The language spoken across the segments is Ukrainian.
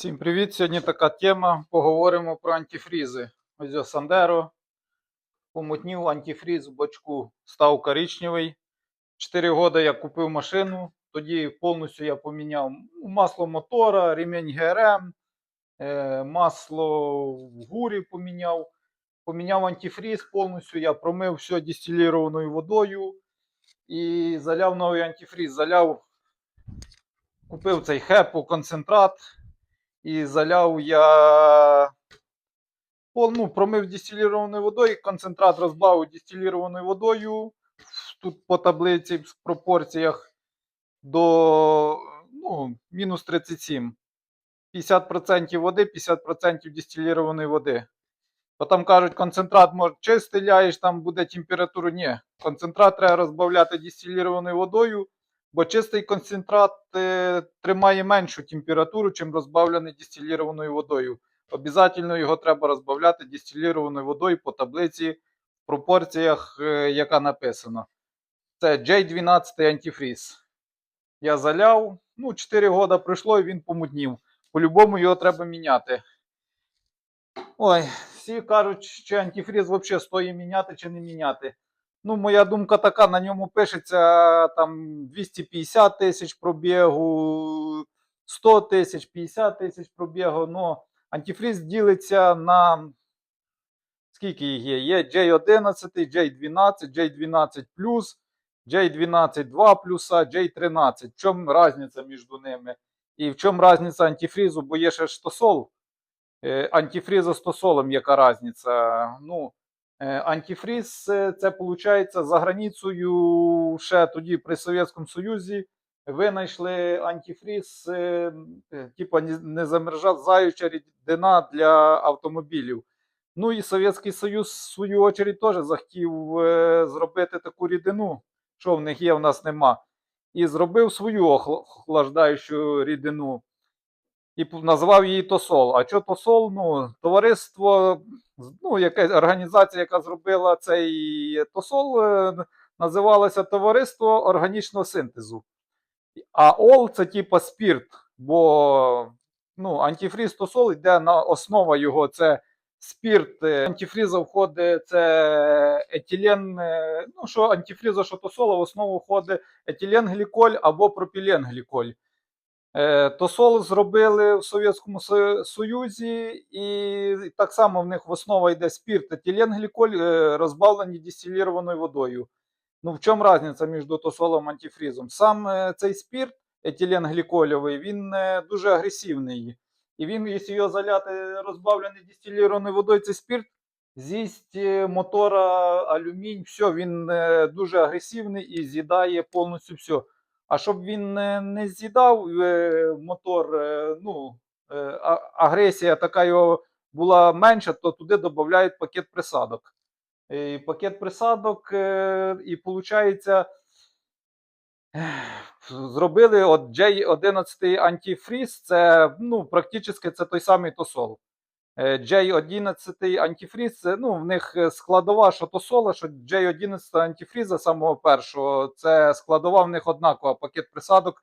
Всім привіт! Сьогодні така тема. Поговоримо про антифрізи. Ось ось Сандеро. Помутнів антифріз в бачку став коричневий. Чотири роки я купив машину. Тоді повністю я поміняв масло мотора, ремінь ГРМ, е, масло в гурі поміняв. Поміняв антифріз повністю. Я промив все дистилірованою водою і заляв новий антифріз. Заляв, купив цей хепу концентрат. І заляв я ну, промив дистилірованою водою, концентрат розбавив дистилірованою водою. Тут по таблиці в пропорціях до ну, мінус 37. 50% води, 50% дистилірованої води. Бо там кажуть, концентрат може чистий ляєш, там буде температура. Ні, концентрат треба розбавляти дистилірованою водою, бо чистий концентрат е, тримає меншу температуру, чим розбавлений дистилірованою водою. Обязательно його треба розбавляти дистилірованою водою по таблиці в пропорціях, е, яка написана. Це J12 антифріз. Я заляв. Ну, 4 роки пройшло і він помутнів. По-любому його треба міняти. Ой, всі кажуть, чи антифріз взагалі стоїть міняти чи не міняти. Ну, моя думка така, на ньому пишеться там 250 тисяч пробігу, 100 тисяч, 50 тисяч пробігу. Ну, антифріз ділиться на скільки їх є? Є J11, J12, J12 J12 2 плюса, J13. В чому різниця між ними? І в чому різниця антифрізу? Бо є ще ж тосол. Е, Антифрізу з тосолом яка різниця? Ну, Антифріз е, це виходить за границею ще тоді при Совєтському Союзі винайшли антифріз, е, е, не- незамерзаюча рідина для автомобілів. Ну і Совєтський Союз, в свою очередь, теж захотів е, зробити таку рідину, що в них є, в нас нема. І зробив свою охла- охлаждаючу рідину. І назвав її Тосол. А що Тосол? Ну, товариство, ну, якась організація, яка зробила цей Тосол, е, називалося Товариство органічного синтезу. А ОЛ це типа спірт, бо ну, антифріз Тосол йде на основа його, це спірт. Е, Антифріза входить це етилен, е, ну, що антифріза, що Тосола, в основу входить етиленгліколь або пропіленгліколь. Е, Тосол зробили в Совєтському Союзі, і так само в них в основа йде спірт, етиленгліколь, е, розбавлені дистилірованою водою. Ну, в чому різниця між тосолом і антифрізом? Сам е, цей спірт етиленглікольовий, він дуже агресивний. І він, якщо його заляти розбавлений дистилірованою водою, цей спірт з'їсть мотора, алюмінь, все, він дуже агресивний і з'їдає повністю все. А щоб він не, не з'їдав е, мотор, е, ну, е, агресія така його була менша, то туди додають пакет присадок. І пакет присадок, і виходить, зробили от J11 антифріз, це ну, практично це той самий тосол. Е, J11 антифріз, ну, в них е, складова, що тосола, що J11 антифріза самого першого, це складова в них однакова, пакет присадок.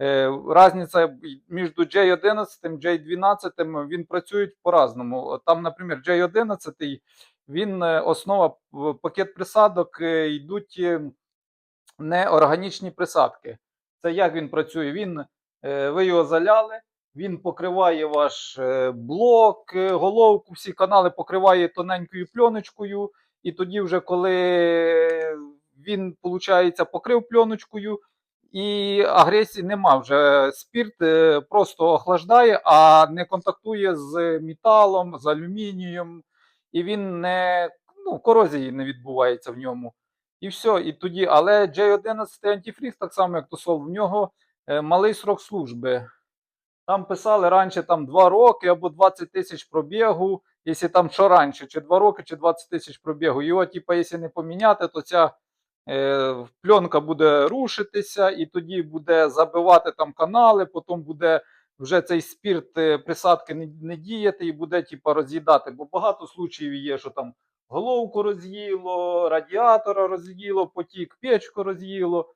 Е, Разниця між J11 і J12 він працюють по-разному. Там, наприклад, J11 він е, основа пакет присадок е, йдуть е, неорганічні присадки. Це як він працює? Він, е, ви його заляли, він покриває ваш е, блок, е, головку, всі канали покриває тоненькою пленочкою. І тоді, вже коли він, виходить, покрив пленочкою, і агресії нема вже. Спірт е, просто охлаждає, а не контактує з металом, з алюмінієм, і він не ну, корозії не відбувається в ньому. І все, і тоді, але J11 антифріз, так само як Тосол, в нього малий срок служби. Там писали раніше там 2 роки або 20 тисяч пробігу, якщо там що раніше, чи 2 роки, чи 20 тисяч пробігу. Його, типу, якщо не поміняти, то ця е, пленка буде рушитися, і тоді буде забивати там канали, потім буде вже цей спірт е, присадки не, не діяти і буде типу, роз'їдати. Бо багато случаїв є, що там головку роз'їло, радіатора роз'їло, потік, печку роз'їло.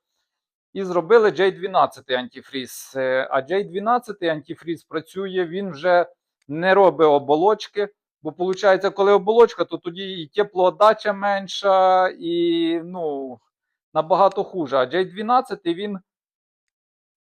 І зробили J12 антифріз. Е, А J12 антифріз працює, він вже не робить оболочки. Бо виходить, коли оболочка, то тоді і теплоотдача менша, і ну, набагато хуже. А J12 він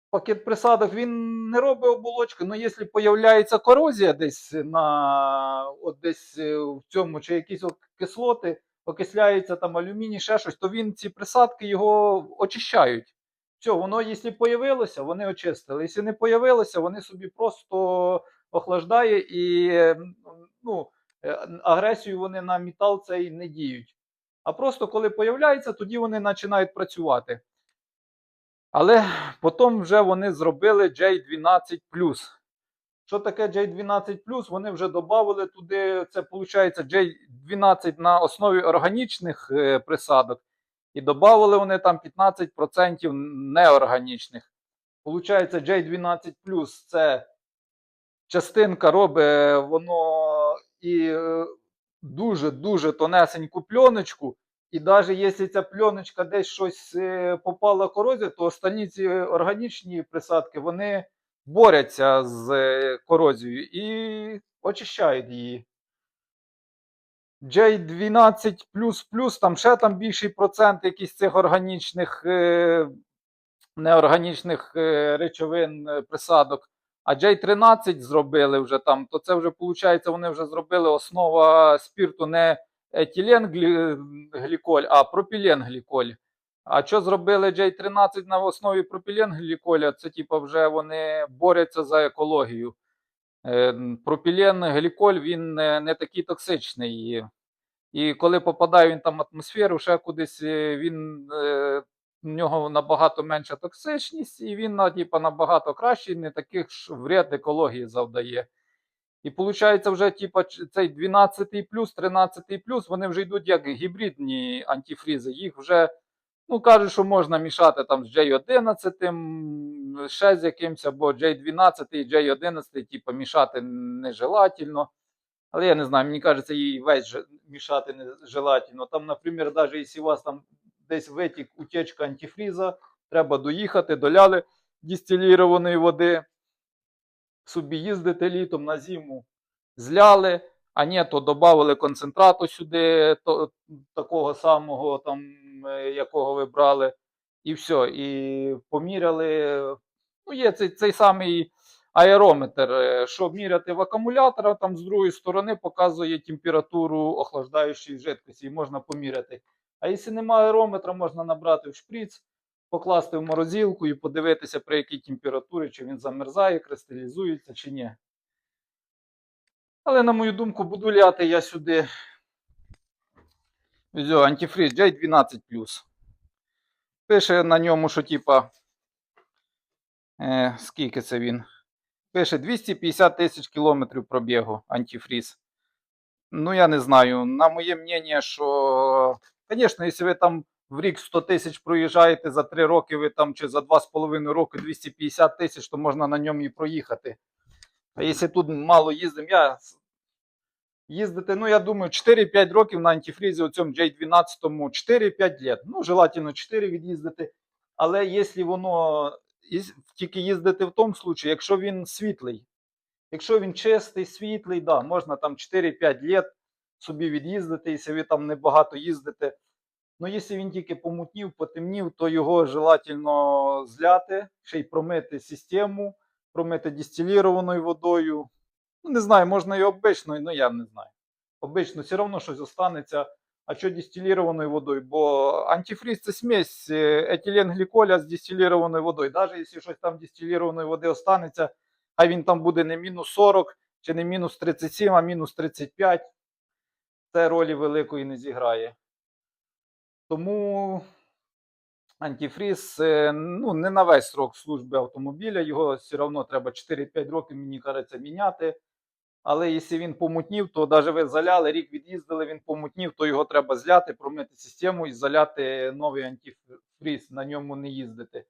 пакет присадок він не робить оболочки. Ну, якщо появляється корозія десь на от десь е, в цьому, чи якісь кислоти, окисляється там алюміній, ще щось, то він ці присадки його очищають. Все, воно, якщо появилося, вони очистили. Якщо не появилося, вони собі просто охлаждає і ну, е, агресію вони на метал цей не діють. А просто коли появляється, тоді вони починають працювати. Але потім вже вони зробили J12. Що таке J12? Вони вже додали туди, це виходить J12 на основі органічних е, присадок, і додали вони там 15% неорганічних. Получається, J12 це частинка робить воно і дуже-дуже тонесеньку пленочку. І навіть якщо ця пленочка десь щось е, попала корозія, то останні ці органічні присадки вони борються з е, корозією і очищають її. J12, там ще там більший процент якісь цих органічних, е, неорганічних е, речовин е, присадок. А J13 зробили вже там, то це вже виходить, вони вже зробили основа спірту не етиленгліколь, а пропіленгліколь. А що зробили J13 на основі пропіленгліколя? Це типу вже вони борються за екологію. Е, Пропіленгліколь він не, такий токсичний. І коли попадає він там в атмосферу, ще кудись е, він е, в нього набагато менша токсичність, і він типу, набагато кращий, не таких ж вред екології завдає. І виходить, вже типу, цей 12 плюс, 13 плюс, вони вже йдуть як гібридні антифрізи. Їх вже ну, кажуть, що можна мішати там з J11, ще з якимось, або J12 і J11, типу, мішати нежелательно. Але я не знаю, мені кажеться, її весь мішати нежелательно. Там, наприклад, навіть якщо у вас там десь витік утечка антифріза, треба доїхати, доляли дистилірованої води, собі їздити літом на зиму, зляли, а ні, то додали концентрату сюди, то, такого самого, там, якого ви брали, і все. І поміряли. Ну, є цей, цей самий аерометр, е, що міряти в акумулятора, там з другої сторони показує температуру охлаждаючої жидкості, і можна поміряти. А якщо немає аерометра, можна набрати в шприц, покласти в морозилку і подивитися, при якій температурі, чи він замерзає, кристалізується чи ні. Але, на мою думку, буду ляти я сюди антифриз J12. Пише на ньому, що типа. Е, скільки це він? Пише 250 тисяч кілометрів пробігу антифріз. Ну, я не знаю. На моє мнення, що, звісно, якщо ви там в рік 100 тисяч проїжджаєте за 3 роки, ви там чи за 2,5 роки 250 тисяч, то можна на ньому і проїхати. А якщо тут мало їздимо, я їздити, ну я думаю, 4-5 років на антифрізі у цьому J12, 4-5 лет. Ну, желательно 4 від'їздити. Але якщо воно тільки їздити в тому случаї, якщо він світлий. Якщо він чистий, світлий, да, можна там 4-5 лет собі від'їздити, якщо ви там небагато їздите. Ну, якщо він тільки помутнів, потемнів, то його желательно зляти, ще й промити систему, промити дистилірованою водою. Ну, не знаю, можна і обичною, ну я не знаю. Обично все одно щось останеться. А що дистилірованою водою? Бо антифриз це смесь е, етиленгліколя з дистилірованою водою. Навіть якщо щось там дистилірованої води останеться, а він там буде не мінус 40 чи не мінус 37, а мінус 35, це ролі великої не зіграє. Тому антифриз е, ну, не на весь срок служби автомобіля, його все одно треба 4-5 років, мені кажеться, міняти. Але якщо він помутнів, то навіть ви заляли, рік від'їздили, він помутнів, то його треба зляти, промити систему і заляти новий антифриз, на ньому не їздити.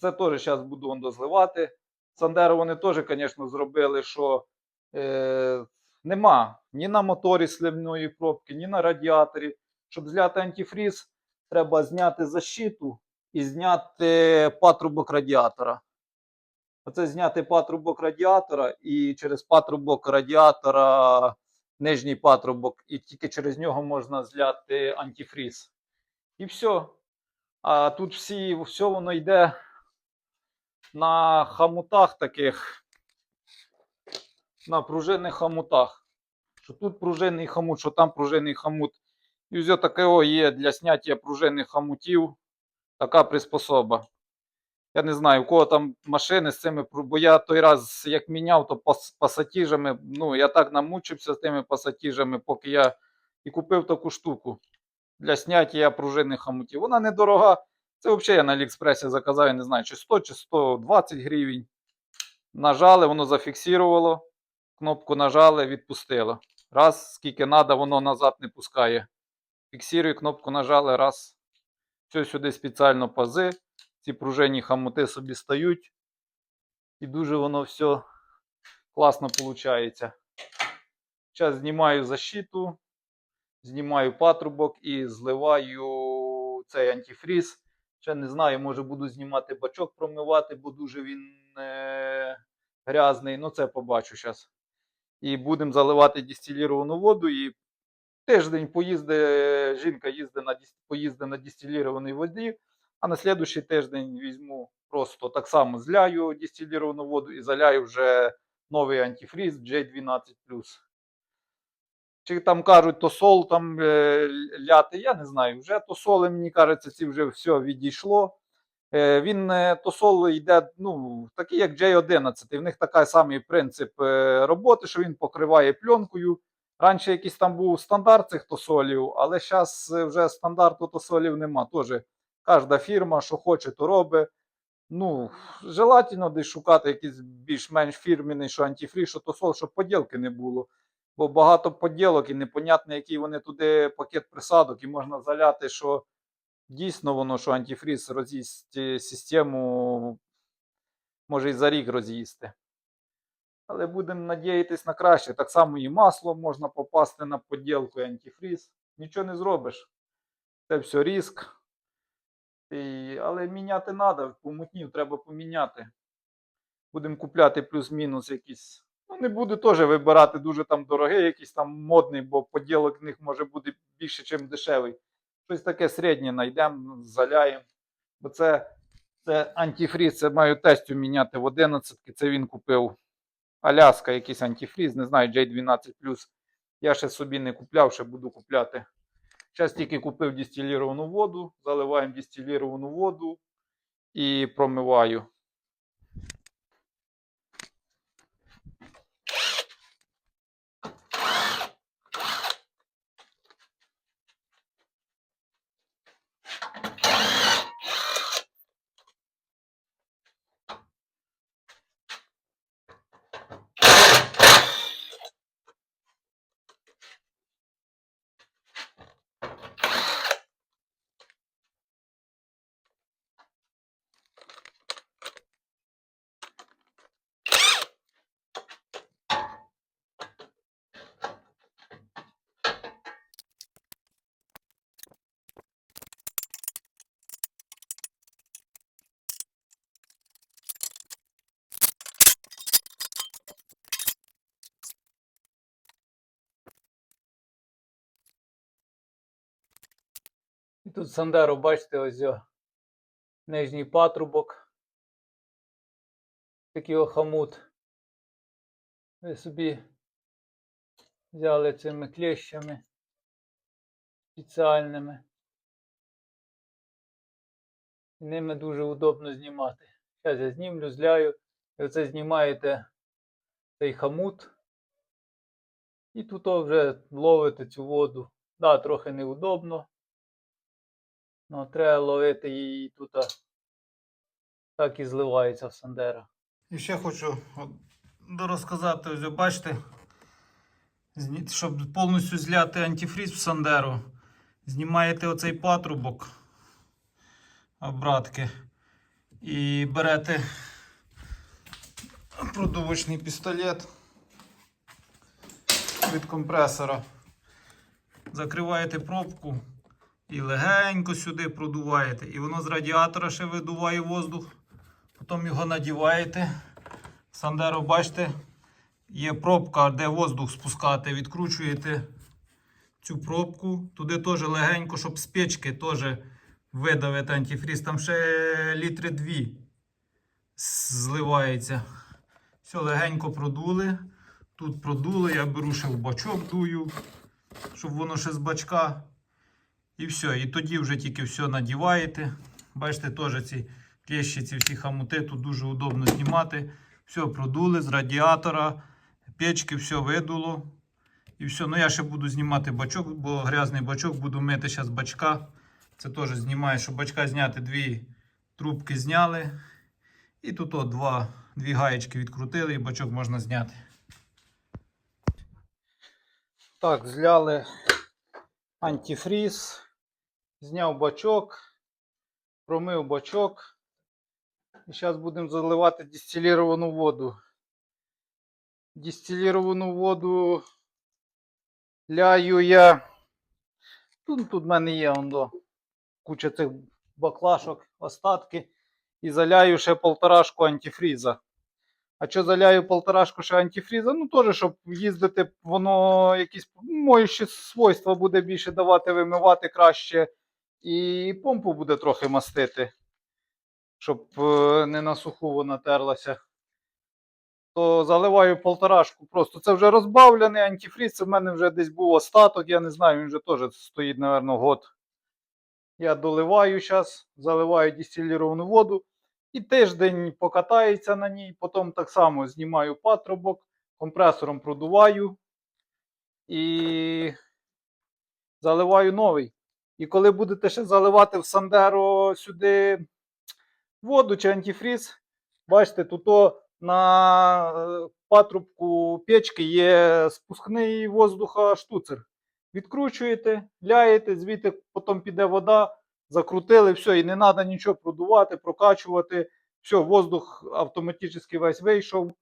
Це теж зараз буду он дозливати. Сандеро вони теж, звісно, зробили, що е, нема ні на моторі сливної пробки, ні на радіаторі. Щоб зляти антифриз, треба зняти защиту і зняти патрубок радіатора. Оце зняти патрубок радіатора і через патрубок радіатора нижній патрубок, і тільки через нього можна зляти антифріз. І все. А тут всі, все воно йде на хамутах таких, на пружинних хамутах. Що тут пружинний хамут, що там пружинний хамут. І все таке є для зняття пружинних хамутів така приспособа. Я не знаю, у кого там машини з цими, бо я той раз як міняв, то пас- пасатіжами, ну я так намучився з тими пасатіжами, поки я і купив таку штуку для зняття пружинних хамутів. Вона недорога. Це взагалі я на Аліекспресі заказав, я не знаю, чи 100, чи 120 гривень. Нажали, воно зафіксувало. Кнопку нажали, відпустило. Раз, скільки треба, воно назад не пускає. Фіксирую, кнопку нажали, раз. Все сюди спеціально пази. Ці пружинні хамути собі стають. І дуже воно все класно виходить. Зараз знімаю защиту, знімаю патрубок і зливаю цей антифріз. Ще не знаю, може буду знімати бачок промивати, бо дуже він е- грязний. Ну, це побачу зараз. І будемо заливати дистиліровану воду. І тиждень поїзде, жінка їздить на, поїзде на дистилірованій воді, а на слідуючий тиждень візьму просто так само зляю дистиліровану воду і заляю вже новий антифріз J12. Чи там кажуть, то сол там е, ляти, я не знаю. Вже то соли, мені кажеться, ці вже все відійшло. Е, він е, то сол йде, ну, такий як J11. В них такий самий принцип е, роботи, що він покриває пленкою. Раніше якийсь там був стандарт цих тосолів, але зараз вже стандарту тосолів нема. Тоже кожна фірма, що хоче, то робить. Ну, желательно десь шукати якийсь більш-менш фірменний, що антифріз, що тосол, щоб поділки не було. Бо багато поділок і непонятно, який вони туди пакет присадок, і можна заляти, що дійсно воно, що антифріз роз'їсть е, систему, може і за рік роз'їсти. Але будемо надіятися на краще. Так само і масло можна попасти на поділку і антифріз. Нічого не зробиш. Це все риск. Але міняти треба, помутнів треба поміняти. Будемо купляти плюс-мінус якісь. Ну, не буду теж вибирати дуже там дорогий, якийсь там модний, бо поділок них може бути більше, ніж дешевий. Щось таке середнє знайдемо, заляємо. Бо це, це антифріз, це маю тестю міняти в 11 це він купив. Аляска, якийсь антифріз, не знаю, J12. Я ще собі не купляв, ще буду купляти. Зараз тільки купив дистиліровану воду, заливаємо дистиліровану воду і промиваю. І тут Сандеро, бачите, ось нижній патрубок. Такий охамут. Ви собі взяли цими клещами спеціальними. І ними дуже удобно знімати. Зараз я знімлю, зляю. І оце знімаєте цей хамут. І тут вже ловите цю воду. Да, трохи неудобно. Ну, треба ловити її тут. Так і зливається в Сандера. І ще хочу от, розказати, ось, бачите, щоб повністю зляти антифріз в Сандеру, знімаєте оцей патрубок обратки і берете продувочний пістолет від компресора, закриваєте пробку і легенько сюди продуваєте. І воно з радіатора ще видуває воздух. Потім його надіваєте. Сандеро, бачите, є пробка, де воздух спускати. Відкручуєте цю пробку. Туди теж легенько, щоб з печки теж видавити антифріз. Там ще літри дві зливається. Все, легенько продули. Тут продули, я беру ще в бачок дую, щоб воно ще з бачка. І все. І тоді вже тільки все надіваєте. Бачите, теж ці клещі, ці всі хамути, тут дуже удобно знімати. Все продули з радіатора, печки, все видуло. І все. Ну я ще буду знімати бачок, бо грязний бачок буду мити зараз бачка. Це теж знімаю, щоб бачка зняти дві трубки зняли. І тут от два, дві гаєчки відкрутили і бачок можна зняти. Так, зляли антифріз, зняв бачок, промив бачок. І зараз будемо заливати дистиліровану воду. Дистиліровану воду ляю я. Тут, тут в мене є ондо, куча цих баклашок, остатки. І заляю ще полторашку антифріза. А що заляю полторашку ще антифріза? Ну теж, щоб їздити, воно якісь моючі свойства буде більше давати, вимивати краще. І помпу буде трохи мастити, щоб е, не на суху вона терлася. То заливаю полторашку просто. Це вже розбавлений антифріз. Це в мене вже десь був остаток, я не знаю, він вже теж стоїть, мабуть, год. Я доливаю зараз, заливаю дистиліровану воду. І тиждень покатається на ній, потім так само знімаю патрубок, компресором продуваю і заливаю новий. І коли будете ще заливати в Сандеро сюди воду чи антифріз, бачите, тут о на е, патрубку печки є спускний воздуха штуцер. Відкручуєте, ляєте, звідти потім піде вода закрутили, все, і не треба нічого продувати, прокачувати. Все, воздух автоматично весь вийшов.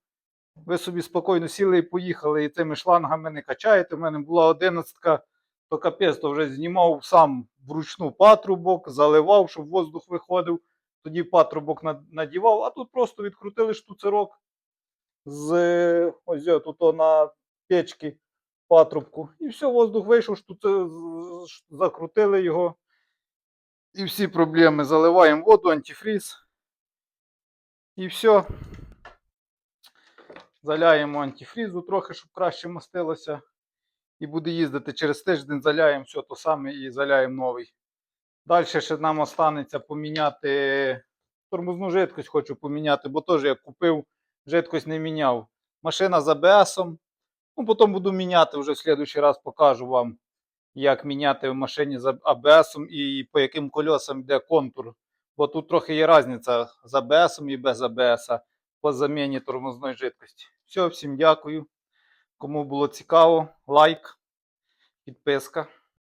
Ви собі спокійно сіли і поїхали, і цими шлангами не качаєте. У мене була одинадцятка, то капець, то вже знімав сам вручну патрубок, заливав, щоб воздух виходив. Тоді патрубок надівав, а тут просто відкрутили штуцерок з ось тут на печки патрубку. І все, воздух вийшов, штуцер, закрутили його. І всі проблеми заливаємо воду, антифріз. І все. Заляємо антифрізу трохи, щоб краще мастилося. І буде їздити через тиждень, заляємо все то саме і заляємо новий. Далі ще нам останеться поміняти тормозну жидкость, хочу поміняти, бо теж я купив, жидкость не міняв. Машина з АБСом. Ну, потім буду міняти вже в следующий раз покажу вам як міняти в машині з АБС і по яким кольосам йде контур. Бо тут трохи є різниця з АБС і без АБС по заміні тормозної жидкості. Все, всім дякую. Кому було цікаво, лайк, підписка.